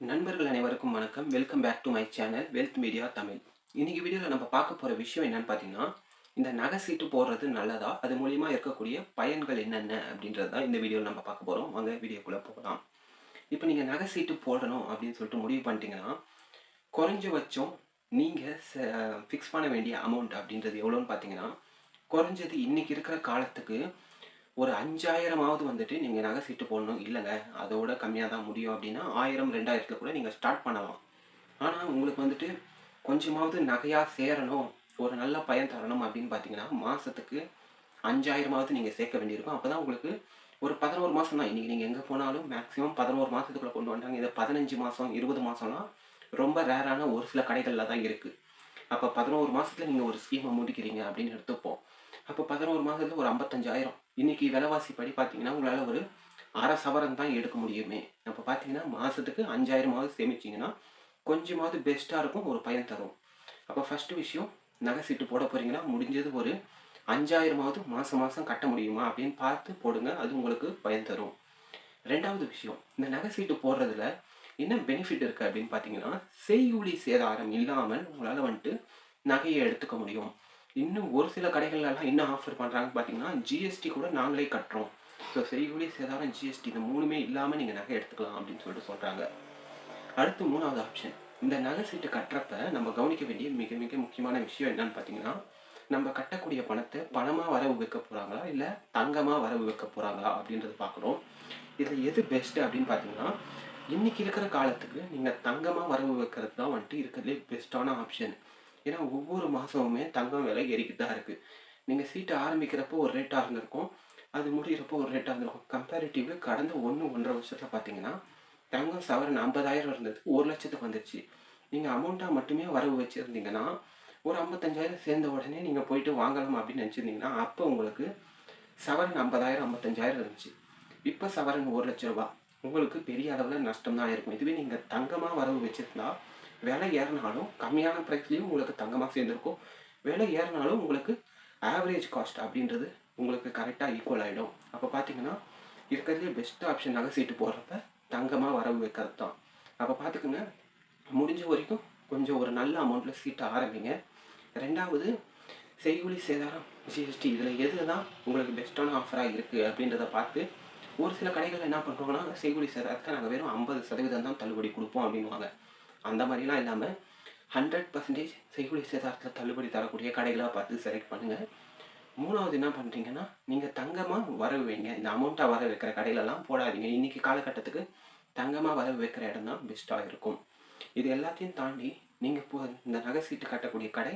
நண்பர்கள் அனைவருக்கும் வணக்கம். Welcome back to my channel wealth media Tamil இன்னைக்கு வீடியோவில் நம்ம பார்க்க போகிற விஷயம் என்னன்னு பார்த்தீங்கன்னா இந்த நகை சீட்டு போடுறது நல்லதா? அது மூலியமாக இருக்கக்கூடிய பயன்கள் என்னென்ன அப்படின்றது தான் இந்த வீடியோவில் நம்ம பார்க்க போகிறோம் வாங்க வீடியோக்குள்ளே போகலாம். இப்போ நீங்கள் நகை சீட்டு போடணும் அப்படின்னு சொல்லிட்டு முடிவு பண்ணிட்டீங்கன்னா குறைஞ்சபட்சம் நீங்கள் ஃபிக்ஸ் பண்ண வேண்டிய அமௌண்ட் அப்படின்றது எவ்வளோன்னு பார்த்தீங்கன்னா குறைஞ்சது இன்னைக்கு இருக்கிற காலத்துக்கு ஒரு அஞ்சாயிரமாவது வந்துட்டு நீங்கள் நகை சீட்டு போடணும். இல்லைங்க. அதோட கம்மியாக தான் முடியும் அப்படின்னா ஆயிரம் ரெண்டாயிரத்தில் கூட நீங்கள் ஸ்டார்ட் பண்ணலாம். ஆனால் உங்களுக்கு வந்துட்டு கொஞ்சமாவது நகையாக சேரணும். ஒரு நல்ல பயன் தரணும் அப்படின்னு பார்த்தீங்கன்னா மாதத்துக்கு அஞ்சாயிரமாவது நீங்கள் சேர்க்க வேண்டியிருக்கும். அப்போ தான் உங்களுக்கு ஒரு பதினோரு மாதம் தான் இன்றைக்கி நீங்கள் எங்கே போனாலும் மேக்ஸிமம் பதினோரு மாதத்துக்குள்ளே கொண்டு வந்தாங்க இதை பதினஞ்சு மாதம் இருபது மாதம்லாம் ரொம்ப ரேரான ஒரு சில கடைகளில் தான் இருக்குது அப்போ பதினோரு மாதத்தில் நீங்கள் ஒரு ஸ்கீமை முடிக்கிறீங்க அப்படின்னு எடுத்துப்போம். அப்போ பதினோரு மாதத்துல ஒரு ஐம்பத்தஞ்சாயிரம். இன்னைக்கு விலைவாசி படி பார்த்தீங்கன்னா உங்களால் ஒரு அரை சவரம் தான் எடுக்க முடியுமே. அப்போ பார்த்தீங்கன்னா மாதத்துக்கு அஞ்சாயிரமாவது சேமிச்சிங்கன்னா கொஞ்சமாவது பெஸ்ட்டாக இருக்கும் ஒரு பயன் தரும். அப்போ ஃபஸ்ட்டு விஷயம் நகை சீட்டு போட போகிறீங்கன்னா முடிஞ்சது ஒரு அஞ்சாயிரமாவது மாதம் மாதம் கட்ட முடியுமா அப்படின்னு பார்த்து போடுங்க அது உங்களுக்கு பயன் தரும். ரெண்டாவது விஷயம் இந்த நகை சீட்டு போடுறதுல என்ன பெனிஃபிட் இருக்குது அப்படின்னு பார்த்தீங்கன்னா செய்யுளி சேதாரம் இல்லாமல் உங்களால் வந்துட்டு நகையை எடுத்துக்க முடியும். இன்னும் ஒரு சில கடைகள்லாம் என்ன ஆஃபர் பண்ணுறாங்கன்னு பார்த்தீங்கன்னா ஜிஎஸ்டி கூட நாங்களே கட்டுறோம். ஸோ செய்கூலி சேதாரம் ஜிஎஸ்டி இந்த மூணுமே இல்லாமல் நீங்கள் நகை எடுத்துக்கலாம் அப்படின்னு சொல்லிட்டு சொல்கிறாங்க அடுத்து மூணாவது ஆப்ஷன் இந்த நகை சீட்டு கட்டுறப்ப நம்ம கவனிக்க வேண்டிய மிக மிக முக்கியமான விஷயம் என்னன்னு பார்த்தீங்கன்னா நம்ம கட்டக்கூடிய பணத்தை பணமாக வரவு வைக்க போகிறாங்களா இல்லை தங்கமாக வரவு வைக்க போகிறாங்களா அப்படின்றத பார்க்குறோம் இதில் எது பெஸ்ட்டு அப்படின்னு பார்த்தீங்கன்னா இன்றைக்கி இருக்கிற காலத்துக்கு நீங்கள் தங்கமாக வரவு வைக்கிறது தான் வந்துட்டு இருக்கிறதுலே பெஸ்ட்டான ஆப்ஷன் ஏன்னா ஒவ்வொரு மாதமுமே தங்கம் விலை ஏறிக்கிட்டு தான் இருக்குது நீங்கள் சீட்டை ஆரம்பிக்கிறப்போ ஒரு ரேட்டாக இருந்திருக்கும். அது முடிகிறப்போ ஒரு ரேட்டாக இருந்திருக்கும். கம்பேரிட்டிவ்லி கடந்த ஒன்று ஒன்றரை வருஷத்தில் பார்த்தீங்கன்னா தங்கம் சவரன் ஐம்பதாயிரம் இருந்தது. ஒரு லட்சத்துக்கு வந்துருச்சு. நீங்கள் அமௌண்ட்டாக மட்டுமே வரவு வச்சுருந்தீங்கன்னா ஒரு ஐம்பத்தஞ்சாயிரம் சேர்ந்த உடனே நீங்கள் போயிட்டு வாங்கலாம் அப்படின்னு நினச்சிருந்தீங்கன்னா அப்போ உங்களுக்கு சவரன் ஐம்பதாயிரம் ஐம்பத்தஞ்சாயிரம் இருந்துச்சு. இப்போ சவரன் ஒரு லட்ச ரூபா. உங்களுக்கு பெரிய அளவில் நஷ்டம் தான் இருக்கும். இதுவே நீங்கள் தங்கமாக வரவு வச்சுருந்தா விலை ஏறினாலும் கம்மியான ப்ரைஸ்லேயும் உங்களுக்கு தங்கமாக சேர்ந்துருக்கும். விலை ஏறினாலும் உங்களுக்கு ஆவரேஜ் காஸ்ட் அப்படின்றது உங்களுக்கு கரெக்டாக ஈக்குவல் ஆகிடும் அப்போ பார்த்தீங்கன்னா இருக்கிறதுலே பெஸ்ட் ஆப்ஷன் நகை சீட்டு போடுறப்ப தங்கமாக வரவு வைக்கிறது தான் அப்போ பார்த்துக்குங்க முடிஞ்ச வரைக்கும் கொஞ்சம் ஒரு நல்ல அமௌண்ட்டில் சீட்டை ஆரம்பிங்க. ரெண்டாவது செய்கூலி சேதாரம் ஜிஎஸ்டி இதில் எது தான் உங்களுக்கு பெஸ்ட்டான ஆஃபராக இருக்குது அப்படின்றத பார்த்து ஒரு சில கடைகள் என்ன பண்ணுறாங்கன்னா செய்கூலி சேதாரத்தை நாங்கள் வெறும் ஐம்பது சதவீதம் தான் தள்ளுபடி கொடுப்போம் அப்படின்வாங்க அந்த மாதிரிலாம் இல்லாமல் ஹண்ட்ரட் பர்சன்டேஜ் செய்கூலி சேதாரத்தில் தள்ளுபடி தரக்கூடிய கடைகளாக பார்த்து செலக்ட் பண்ணுங்கள் மூணாவது என்ன பண்ணுறீங்கன்னா நீங்கள் தங்கமாக வரவு வைங்க. இந்த அமௌண்ட்டாக வர வைக்கிற கடையிலலாம் போடாதீங்க. இன்றைக்கி காலகட்டத்துக்கு தங்கமாக வரவு வைக்கிற இடம் தான் பெஸ்ட்டாக இருக்கும். இது எல்லாத்தையும் தாண்டி நீங்கள் இப்போ இந்த நகை சீட்டு கட்டக்கூடிய கடை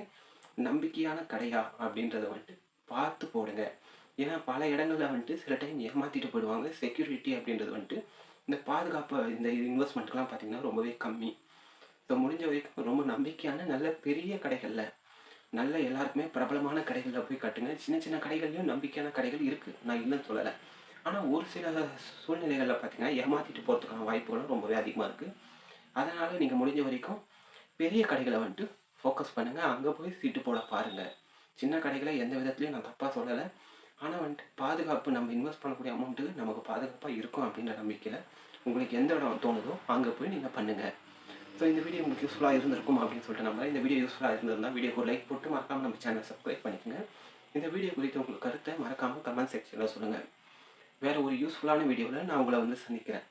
நம்பிக்கையான கடையா அப்படின்றத வந்துட்டு பார்த்து போடுங்க. ஏன்னா பல இடங்களில் வந்துட்டு சில டைம் ஏமாற்றிட்டு போயிடுவாங்க. செக்யூரிட்டி அப்படின்றது வந்துட்டு இந்த பாதுகாப்பு இந்த இன்வெஸ்ட்மெண்ட்லாம் பார்த்தீங்கன்னா ரொம்பவே கம்மி. இப்போ முடிஞ்ச வரைக்கும் ரொம்ப நம்பிக்கையான நல்ல பெரிய கடைகளில் நல்ல எல்லாருக்குமே பிரபலமான கடைகளில் போய் கட்டுங்க. சின்ன சின்ன கடைகள்லையும் நம்பிக்கையான கடைகள் இருக்குது நான் இல்லைன்னு சொல்லலை. ஆனால் ஒரு சில சூழ்நிலைகளில் பார்த்தீங்கன்னா ஏமாற்றிட்டு போகிறதுக்கான வாய்ப்புகளும் ரொம்பவே அதிகமாக இருக்குது அதனால் நீங்கள் முடிஞ்ச வரைக்கும் பெரிய கடைகளை வந்துட்டு ஃபோக்கஸ் பண்ணுங்கள் அங்கே போய் சீட்டு போட பாருங்கள் சின்ன கடைகளை எந்த விதத்துலையும் நான் தப்பாக சொல்லலை. ஆனால் வந்துட்டு பாதுகாப்பு நம்ம இன்வெஸ்ட் பண்ணக்கூடிய அமௌண்ட்டுக்கு நமக்கு பாதுகாப்பாக இருக்கும் அப்படின்ற நம்பிக்கையில் உங்களுக்கு எந்த இடம் தோணுதோ அங்கே போய் நீங்கள் பண்ணுங்கள் ஸோ இந்த வீடியோ உங்களுக்கு யூஸ்ஃபுல்லாக இருந்திருக்கும் அப்படின்னு சொல்லிட்டு நம்ம இந்த வீடியோ யூஸ்ஃபுல்லாக இருந்திருந்தால் வீடியோக்கு ஒரு லைக் போட்டு மறக்காமல் நம்ம சேனல் சப்ஸ்கிரைப் பண்ணிக்கோங்க. இந்த வீடியோ குறித்து உங்களுக்கு கருத்தை மறக்காமல் கமெண்ட் செக்ஷனில் சொல்லுங்கள் வேறு ஒரு யூஸ்ஃபுல்லான வீடியோவில் நான் உங்களை வந்து சந்திக்கிறேன்.